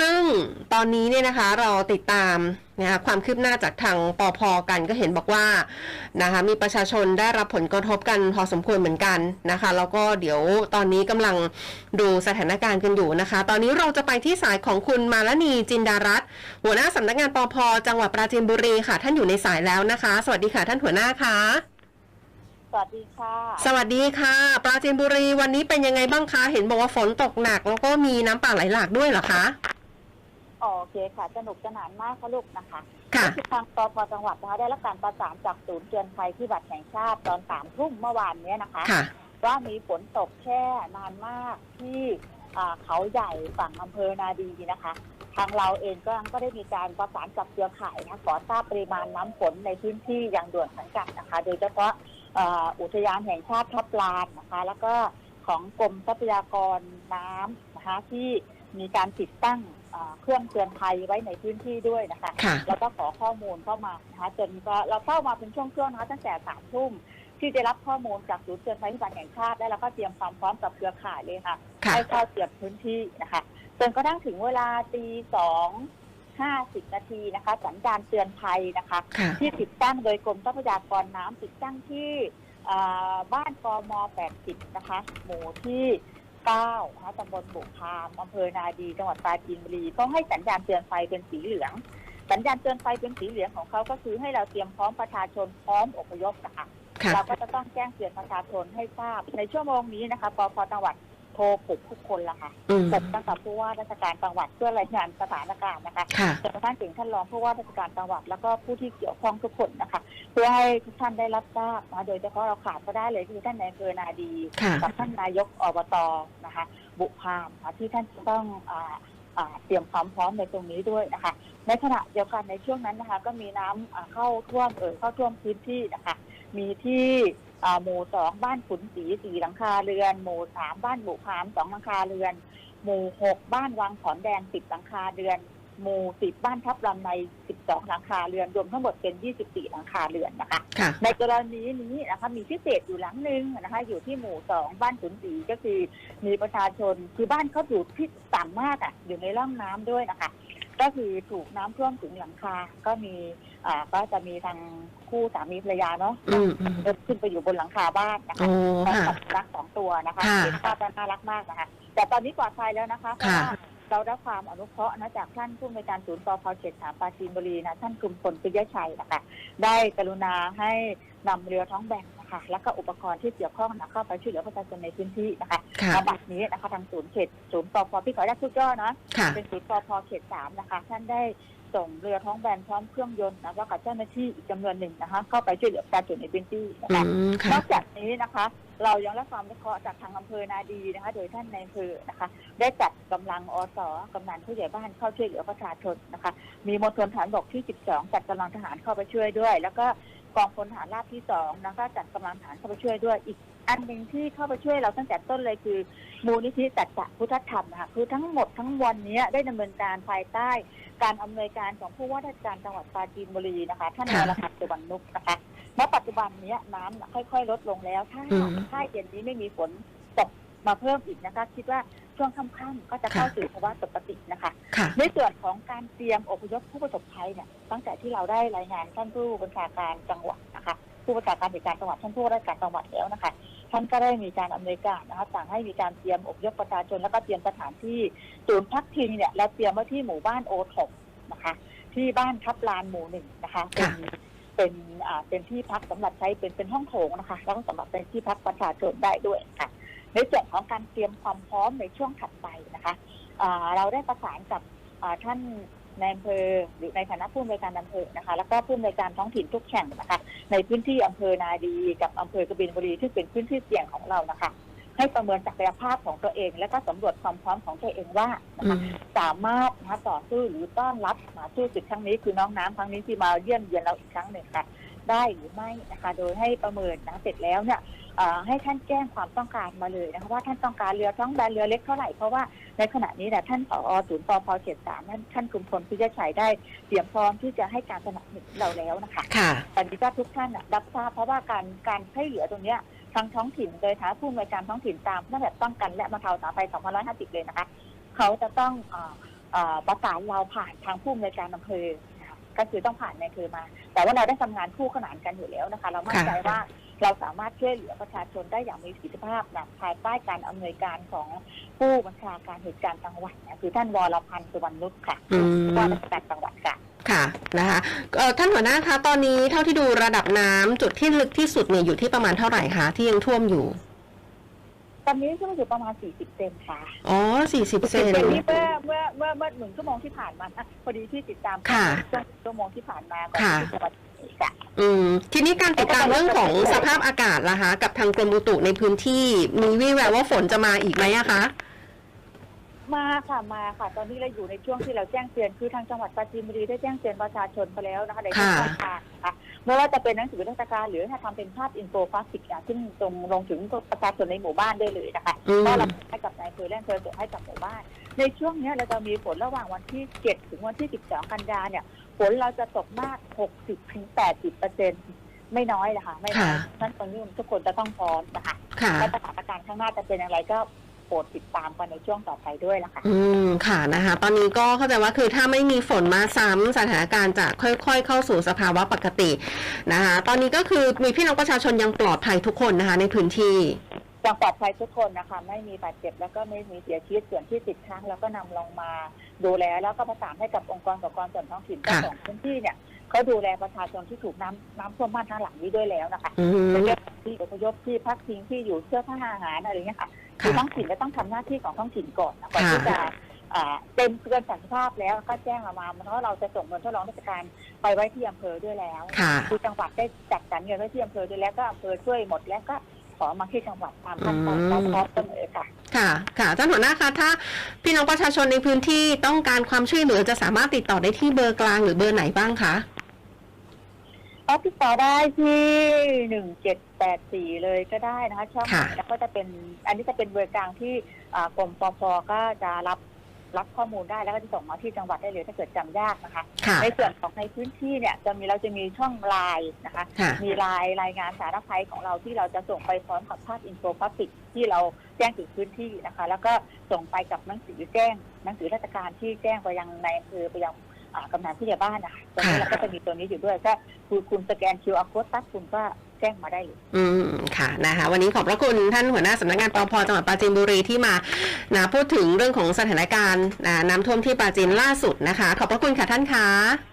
ซึ่งตอนนี้เนี่ยนะคะเราติดตามนะคะความคืบหน้าจากทางปอพกันก็เห็นบอกว่านะคะมีประชาชนได้รับผลกระทบกันพอสมควรเหมือนกันนะคะแล้วก็เดี๋ยวตอนนี้กำลังดูสถานการณ์กันอยู่นะคะ ตอนนี้เราจะไปที่สายของคุณมาลนีจินดารัตน์หัวหน้าสำนักงานปอพจังหวัดปราจีนบุรีค่ะ ท่านอยู่ในสายแล้วนะคะ สวัสดีค่ะท่านหัวหน้าคะสวัสดีค่ะ สวัสดีค่ะ ปราจีนบุรีวันนี้เป็นยังไงบ้างคะ เห็นบอกว่าฝนตกหนัก แล้วก็มีน้ำป่าไหลหลากด้วยเหรอคะ โอเคค่ะ สนุกสนานมากค่ะลูกนะคะค่ะ ก็คือทางปปจังหวัดนะคะได้รับการประสานจากศูนย์เตือนภัยที่บัตรแห่งชาติตอนสามทุ่มเมื่อวานเนี้ยนะคะ ค่ะ ว่ามีฝนตกแช่นานมากที่อ่าเขาใหญ่ฝั่งอำเภอนาดีนะคะ ทางเราเองก็ก็ได้มีการประสานกับเครือข่ายนะขอทราบปริมาณน้ำฝนในพื้นที่อย่างด่วนเหมือนกันนะคะ โดยเฉพาะอ่าอุทยานแห่งชาติทับลานนะคะ แล้วก็ของกรมทรัพยากรน้ำนะคะที่มีการติดตั้งอ่า เครื่องเตือนภัยไว้ในพื้นที่ด้วยนะคะค่ะ แล้วก็ขอข้อมูลเข้ามานะคะจนก็เราเข้ามาเป็นช่วงๆนะคะตั้งแต่สามทุ่มที่ได้รับข้อมูลจากศูนย์เตือนภัยพิบัติแห่งชาติได้แล้วก็เตรียมความพร้อมกับเครือข่ายเลยค่ะค่ะ ให้เข้าเตรียมพื้นที่นะคะจนกระทั่งถึงเวลาตีสองห้าสิบนาทีนะคะสัญญาณเตือนภัยนะคะ ค่ะ ที่ติดตั้งโดยกรมทรัพยากรน้ำติดตั้งที่อ่าบ้านกม 80 นะคะ หมู่ที่ 9นะคะตำบลบุพามอำเภอนาดี จังหวัดปราจีนบุรีเขาให้สัญญาณเตือนไฟเป็นสีเหลือง สัญญาณเตือนไฟเป็นสีเหลืองของเขาก็คือให้เราเตรียมพร้อมประชาชนพร้อมอพยพนะคะค่ะเราก็จะต้องแจ้งเตือนประชาชนให้ทราบ ในชั่วโมงนี้นะคะปพจังหวัด โทรปลุกทุกคนละค่ะอืม ปลุกตั้งแต่ผู้ว่าราชการจังหวัดเพื่อรายงานสถานการณ์นะคะค่ะ จนกระทั่งถึงท่านรองผู้ว่าราชการจังหวัด แล้วก็ผู้ที่เกี่ยวข้องทุกคนนะคะ เพื่อให้ทุกท่านได้รับทราบนะโดยเฉพาะเราขาดก็ได้เลยคือท่านนายอำเภอนาดี ค่ะ กับท่านนายกอบตนะคะ บุพามนะคะที่ท่านจะต้องอาอ่าเตรียมความพร้อมในตรงนี้ด้วยนะคะ ในขณะเดียวกันในช่วงนั้นนะคะ ก็มีน้ำอ่าเข้าท่วมเอ่อเข้าท่วมพื้นที่นะคะ มีที่อ่าหมู่สองบ้านขุนศรีสี่หลังคาเรือน หมู่สามบ้านบุพามสองหลังคาเรือน หมู่หกบ้านวังขอนแดงสิบหลังคาเรือน หมู่สิบบ้านทับลำในสิบสองหลังคาเรือนรวมทั้งหมดเป็นยี่สิบสี่หลังคาเรือนนะคะค่ะในกรณีนี้นะคะมีพิเศษอยู่หลังหนึ่งนะคะ อยู่ที่หมู่สองบ้านขุนศรีก็คือมีประชาชนคือบ้านเขาอยู่ที่ต่ำมากอะอยู่ในร่องน้ำด้วยนะคะ ก็คือถูกน้ำท่วมถึงหลังคา ก็มีอ่าก็จะมีทางคู่สามีภรรยาเนาะอืมอืมเดินขึ้นไปอยู่บนหลังคาบ้านนะคะโอ้พร้อมค่ะกับสุนัขสองตัวนะคะค่ะเป็นภาพน่ารักมากนะคะ แต่ตอนนี้ปลอดภัยแล้วนะคะเพราะค่ะว่าเราได้ความอนุเคราะห์นะจากท่านผู้อำนวยการศูนย์ปพเขตสามปราจีนบุรีนะท่านกลุ่มพลปิยชัยนะคะได้กรุณาให้นำเรือท้องแบน นะคะ แล้วก็อุปกรณ์ที่เกี่ยวข้องนะเข้าไปช่วยเหลือประชาชนในพื้นที่นะคะค่ะ ณบัดนี้นะคะทางศูนย์เขตศูนย์ปพพี่ขออนุญาตพูดย่อนะค่ะ เป็นศูนย์ปพเขตสามนะคะ ท่านได้ส่งเรือท้องแบนพร้อมเครื่องยนต์นะแล้วกับเจ้าหน้าที่อีกจำนวนหนึ่งนะคะ เข้าไปช่วยเหลือประชาชนในพื้นที่นะอืคะม นค่ะ อกจากนี้นะคะ เรายังรับความวิเคราะห์จากทางอำเภอนาดีนะคะ โดยท่านในายอำเภอนะคะ ได้จัดกำลังอสกำนันผู้ใหญ่บ้านเข้าช่วยเหลือประชาชนนะคะ มีมณฑลฐานบกที่ 12 จัดกำลังทหารเข้าไปช่วยด้วย แล้วก็ กองพลทหารราบที่2นะคะจัดกำลังทหารเข้าไปช่วยด้วยอีก อันหนึ่งที่เข้าไปช่วยเราตั้งแต่ต้นเลยคือ มูลนิธิจัดจะพุทธธรรมนะคะคือทั้งหมดทั้งมวลเนี้ได้ดำเนินการภายใต้ การอำนวยการของผู้ว่าราชการจังหวัดปราจีนบุรีนะคะท่านนายรพัฒน์สุวรรณนุกนะคะณปัจจุบันนี้น้ำค่อย ๆ ลดลงแล้ว ถ้าอืมถ้าเย็นนี้ไม่มีฝนตกมาเพิ่มอีกนะคะ คิดว่า ช่วงค่ำๆก็จะเข้าค่ะสู่ภาวะปกตินะคะค่ะ ในส่วนของการเตรียมอพยพผู้ประสบภัยเนี่ยตั้งแต่ที่เราได้รายงานท่านผู้บัญชาการจังหวัดนะคะ ผู้บัญชาการเหตุการณ์จังหวัดท่านผู้ว่าราชการจังหวัดแล้วนะคะ ท่านก็ได้มีการอำนวยการนะคะสั่งให้มีการเตรียมอพยพประชาชนแล้วก็เตรียมสถานที่ศูนย์พักพิงเนี่ยเราเตรียมไว้ที่หมู่บ้านโอทบนะคะ ที่บ้านทับลานหมู่หนึ่งนะคะเป็นค่ะเป็นอ่าเป็นที่พักสำหรับใช้เป็นเป็นห้องโถงนะคะ แล้วก็สำหรับเป็นที่พักประชาชนได้ด้วยค่ะ ในส่วนของการเตรียมความพร้อมในช่วงถัดไปนะคะเราได้ประสานกับอ่าท่านในอำเภอหรือในฐานะผู้อำนวยการอำเภอนะคะ แล้วก็ผู้อำนวยการท้องถิ่นทุกแห่งนะคะ ในพื้นที่อำเภอนาดีกับอำเภอกบินบุรีที่เป็นพื้นที่เสี่ยงของเรานะคะ ให้ประเมินศักยภาพของตัวเอง และก็สำรวจความพร้อมของตัวเองว่านะคะสามารถนะต่อสู้หรือต้อนรับมาสู้ศึกครั้งนี้คือน้องน้ำครั้งนี้ที่มาเยี่ยมเยียนเราอีกครั้งหนึ่งค่ะ ได้หรือไม่นะคะ โดยให้ประเมินนะเสร็จแล้วเนี่ยเอ่อให้ท่านแจ้งความต้องการมาเลยนะคะว่าท่านต้องการเรือท้องแบนเรือเล็กเท่าไหร่เพราะว่าในขณะนี้เนี่ยท่านผอศูนย์ปพเขตสามท่านท่านคุมพลพิจชัยได้เตรียมพร้อมที่จะให้การสนับสนุนเราแล้วนะคะค่ะตอนนี้ก็ทุกท่านน่ะรับทราบเพราะว่าการการให้เหลือตรงเนี้ยทางท้องถิ่นโดยฐานผู้อำนวยการท้องถิ่นตามระเบียบป้องกันและบรรเทาสาภัย2550 เลยนะคะ เขาจะต้องเออเอ่อประสานเราผ่านทางผู้อำนวยการอำเภอนะคะ ก็คือต้องผ่านในอำเภอมา แต่ว่าเราได้ทำงานคู่ขนานกันอยู่แล้วนะคะ เรามั่นใจว่าเราสามารถช่วยเหลือประชาชนได้อย่างมีประสิทธิภาพนะภายใต้การอำนวยการของผู้บัญชาการเหตุการณ์จังหวัดนะคือท่านวรพันธ์สุวรรณนุชค่ะอืมผู้ว่าราชการจังหวัดค่ะค่ะนะคะเอ่อท่านหัวหน้าคะตอนนี้เท่าที่ดูระดับน้ำจุดที่ลึกที่สุดเนี่ยอยู่ที่ประมาณเท่าไหร่คะที่ยังท่วมอยู่ ตอนนี้ก็อยู่ประมาณ 40 เซนค่ะ อ๋อสี่สิบเซนเซนนี่เมื่อเมื่อเมื่อเมื่อหนึ่งชั่วโมงที่ผ่านมาอะพอดีที่ติดตามค่ะช่วงชั่วโมงที่ผ่านมาก่อนค่ะที่จะมาถึงนี้ค่ะอืมทีนี้การติดตามเรื่องของสภาพอากาศล่ะคะ กับทางกรมอุตุในพื้นที่มีวี่แววว่าฝนจะมาอีกไหมอะคะ มาค่ะมาค่ะ ตอนนี้เราอยู่ในช่วงที่เราแจ้งเตือนคือทางจังหวัดปราจีนบุรีได้แจ้งเตือนประชาชนไปแล้วนะคะในทุกค่ะช่องทางนะคะไม่ว่าจะเป็นหนังสือราชการหรือถ้าทำเป็นภาพอินโฟกราฟิกอะซึ่งตรงลงถึงประชาชนในหมู่บ้านได้เลยนะคะอืมก็เราให้กับนายอำเภอและอำเภอส่งให้กับหมู่บ้าน ในช่วงเนี้ยเราจะมีฝนระหว่างวันที่ 7 ถึงวันที่ 12 กันยาเนี่ยฝนเราจะตกมาก 60 ถึง 80เปอร์เซ็นต์ไม่น้อยนะคะไม่น้อยค่ะนั้นตอนนี้ทุกคนจะต้องพร้อมนะคะค่ะและสถานการณ์ข้างหน้าจะเป็นอย่างไรก็โปรดติดตามกันในช่วงต่อไปด้วยนะคะอืมค่ะนะคะ ตอนนี้ก็เข้าใจว่าคือถ้าไม่มีฝนมาซ้ำสถานการณ์จะค่อยๆ เข้าสู่สภาวะปกตินะคะ ตอนนี้ก็คือมีพี่น้องประชาชนยังปลอดภัยทุกคนนะคะ ในพื้นที่ยังปลอดภัยทุกคนนะคะ ไม่มีบาดเจ็บแล้วก็ไม่มีเสียชีวิตส่วนที่ติดค้างแล้วก็นำลงมาดูแลแล้วก็ประสานให้กับองค์กรปกครองส่วนท้องถิ่นเจ้าค่ะของพื้นที่เนี่ยเขาดูแลประชาชนที่ถูกน้ำน้ำท่วมบ้านทางหลังนี้ด้วยแล้วนะคะอืมเป็นเรื่องที่อพยพที่พักพิงที่อยู่เสื้อผ้าอาหารอะไรเงี้ยค่ะ คือค่ะท้องถิ่นจะต้องทำหน้าที่ของท้องถิ่นก่อนนะก่อนค่ะที่จะอ่าเต็มเกินศักยภาพแล้วก็แจ้งเรามาเพราะเราจะส่งเงินทดลองราชการไปไว้ที่อำเภอด้วยแล้วค่ะคือจังหวัดได้จัดสรรเงินไว้ที่อำเภอด้วยแล้วก็อำเภอช่วยหมดแล้วก็ขอมาที่จังหวัดตามขั้นตอนอืมเราพร้อมเสมอค่ะค่ะค่ะท่านหัวหน้าคะถ้าพี่น้องประชาชนในพื้นที่ต้องการความช่วยเหลือจะสามารถติดต่อได้ที่เบอร์กลางหรือเบอร์ไหนบ้างคะก็ติดต่อได้ที่หนึ่งเจ็ด แปดสี่เลยก็ได้นะคะ ช่องค่ะ แล้วก็จะเป็น อันนี้จะเป็นเบอร์กลางที่อ่ากรมปพก็จะรับรับข้อมูลได้แล้วก็จะส่งมาที่จังหวัดได้เลยถ้าเกิดจำยากนะคะ ค่ะ ในส่วนของในพื้นที่เนี่ยจะมีเราจะมีช่องไลน์นะคะ ค่ะ มีรายรายงานสารภัยของเราที่เราจะส่งไปพร้อมกับภาพอินโฟกราฟิกที่เราแจ้งถึงพื้นที่นะคะ แล้วก็ส่งไปกับหนังสือแจ้งหนังสือราชการที่แจ้งไปยังในอำเภอไปยังอ่า กำนันผู้ใหญ่บ้านนะคะตรงนี้ค่ะเราก็จะมีตัวนี้อยู่ด้วยก็คือคุณสแกน QR code ปั๊บคุณก็แจ้งมาได้เลยอืมค่ะนะคะวันนี้ขอบพระคุณท่านหัวหน้าสำนักงานปพจังหวัดปราจีนบุรีที่มานะพูดถึงเรื่องของสถานการณ์นะน้ำท่วมที่ปราจีนล่าสุดนะคะ ขอบพระคุณค่ะท่านคะ